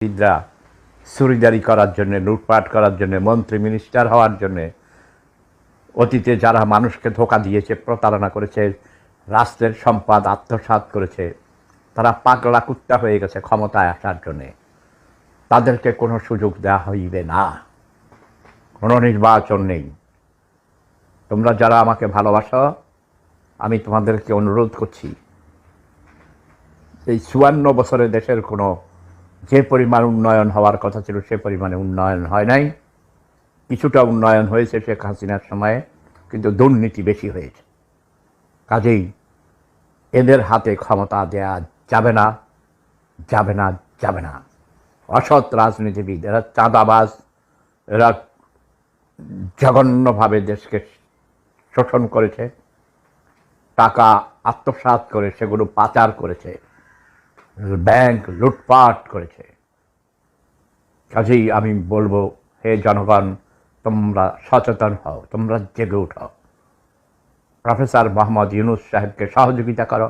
বিদ্রা চুরিদারি করার জন্য, লুটপাট করার জন্য, মন্ত্রী মিনিস্টার হওয়ার জন্য অতীতে যারা মানুষকে ধোকা দিয়েছে, প্রতারণা করেছে, রাষ্ট্রের সম্পদ আত্মসাৎ করেছে, তারা পাগলা কুত্তা হয়ে গেছে ক্ষমতায় আসার জন্যে। তাদেরকে কোনো সুযোগ দেওয়া হইবে না। কোনো নির্বাচন নেই। তোমরা যারা আমাকে ভালোবাসো, আমি তোমাদেরকে অনুরোধ করছি, এই চুয়ান্ন বছরে দেশের কোনো যে পরিমাণ উন্নয়ন হওয়ার কথা ছিল, সে পরিমাণে উন্নয়ন হয় নাই। কিছুটা উন্নয়ন হয়েছে শেখ হাসিনার সময়ে, কিন্তু দুর্নীতি বেশি হয়েছে। কাজেই এদের হাতে ক্ষমতা দেয়া যাবে না যাবে না যাবে না। অসৎ রাজনীতিবিদ, এরা চাঁদাবাজ, এরা জঘন্যভাবে দেশকে শোষণ করেছে, টাকা আত্মসাৎ করে সেগুলো পাচার করেছে। ব্যাংক লুটপাট করেছে। কাজেই আমি বলব, হে জনগণ, তোমরা সচেতন হও, তোমরা জেগে উঠো। প্রফেসর মোহাম্মদ ইউনুস সাহেবকে সহযোগিতা করো।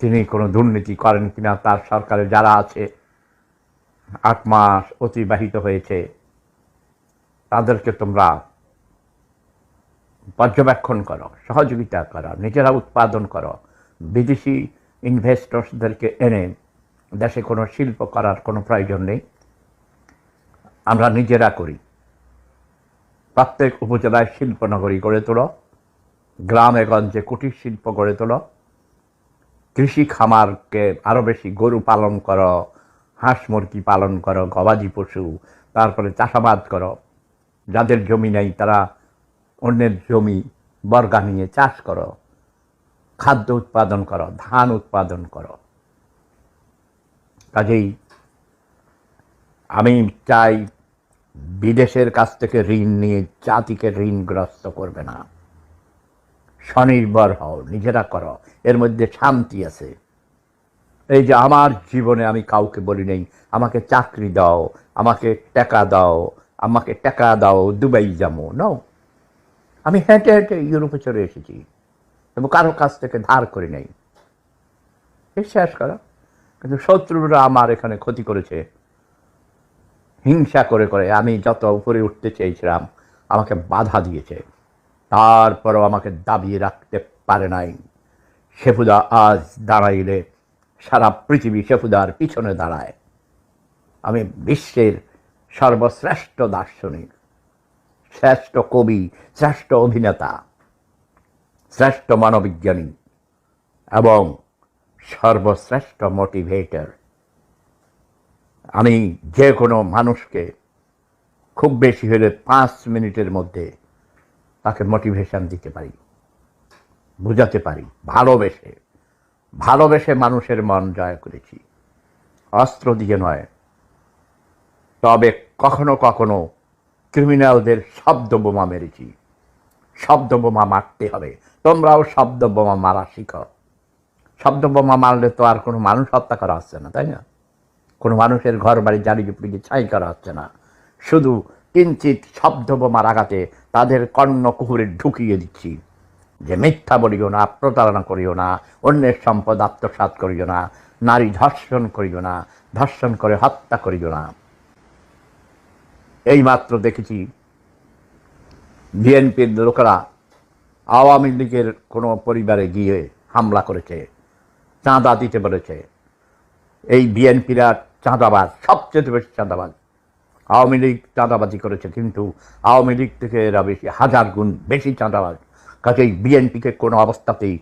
তিনি কোনো দুর্নীতি করেন কিনা, তার সরকারে যারা আছে, আট মাস অতিবাহিত হয়েছে, তাদেরকে তোমরা পর্যবেক্ষণ করো, সহযোগিতা করো, নিজেরা উৎপাদন করো। বিদেশি ইনভেস্টর্সদেরকে এনে দেশে কোনো শিল্প করার কোনো প্রয়োজন নেই। আমরা নিজেরা করি। প্রত্যেক উপজেলায় শিল্পনগরী গড়ে তোলো। গ্রামে গঞ্জে কুটির শিল্প গড়ে তোলো। কৃষি খামারকে আরও বেশি গরু পালন করো, হাঁস মুরগি পালন করো, গবাদি পশু, তারপরে চাষাবাদ করো। যাদের জমি নেই তারা অন্যের জমি বর্গা নিয়ে চাষ করো। খাদ্য উৎপাদন করো, ধান উৎপাদন করো। কাজেই আমি চাই বিদেশের কাছ থেকে ঋণ নিয়ে জাতিকে ঋণগ্রস্ত করবে না। স্বনির্ভর হও, নিজেরা করো, এর মধ্যে শান্তি আছে। এই যে আমার জীবনে আমি কাউকে বলি নেই, আমাকে চাকরি দাও, আমাকে টাকা দাও, আমাকে টাকা দাও, দুবাই যাব নাও আমি হেঁটে হেঁটে ইউরোপে চলে এসেছি। এবং কারও কাছ থেকে ধার করি নাই। বিশ্বাস করো, কিন্তু শত্রুরা আমার এখানে ক্ষতি করেছে। হিংসা করে করে আমি যত উপরে উঠতে চেয়েছিলাম, আমাকে বাধা দিয়েছে। তারপরও আমাকে দাবিয়ে রাখতে পারে নাই। শেফুদা আজ দাঁড়াইলে, সারা পৃথিবী শেফুদার পিছনে দাঁড়ায়। আমি বিশ্বের সর্বশ্রেষ্ঠ দার্শনিক, শ্রেষ্ঠ কবি, শ্রেষ্ঠ অভিনেতা। শ্রেষ্ঠ মানবিজ্ঞানী এবং সর্বশ্রেষ্ঠ মোটিভেটর আমি যে কোনো মানুষকে খুব বেশি হলে পাঁচ মিনিটের মধ্যে তাকে মোটিভেশন দিতে পারি, বুঝাতে পারি, ভালোবেসে ভালোবেসে মানুষের মন জয় করেছি। অস্ত্র দিয়ে নয়, তবে কখনো কখনো ক্রিমিনালদের শব্দ বোমা মেরেছি। শব্দ বোমা মারতে হবে। তোমরাও শব্দ বোমা মারা শিখো। শব্দ বোমা মারলে তো আর কোনো মানুষ হত্যা করা হচ্ছে না, তাই না? কোনো মানুষের ঘর বাড়ি জ্বালিয়ে পুড়িয়ে ছাই করা হচ্ছে না। শুধু কিঞ্চিত শব্দ বোমার আঘাতে তাদের কর্ণ কুহুরে ঢুকিয়ে দিচ্ছি। যে মিথ্যা বলিও না, প্রতারণা করিও না, অন্যের সম্পদ আত্মসাৎ করিও না, নারী ধর্ষণ করিও না, ধর্ষণ করে হত্যা করিও না। এইমাত্র দেখেছি বিএনপির লোকেরা আওয়ামী লীগের কোনো পরিবারে গিয়ে হামলা করেছে, চাঁদা দিতে বলেছে। এই বিএনপিরা চাঁদাবাজ, সবচেয়ে বেশি চাঁদাবাজ। আওয়ামী লীগ চাঁদাবাজি করেছে, কিন্তু আওয়ামী লীগ থেকে এরা বেশি, হাজার গুণ বেশি চাঁদাবাজ। কাজেই বিএনপিকে কোনো অবস্থাতেই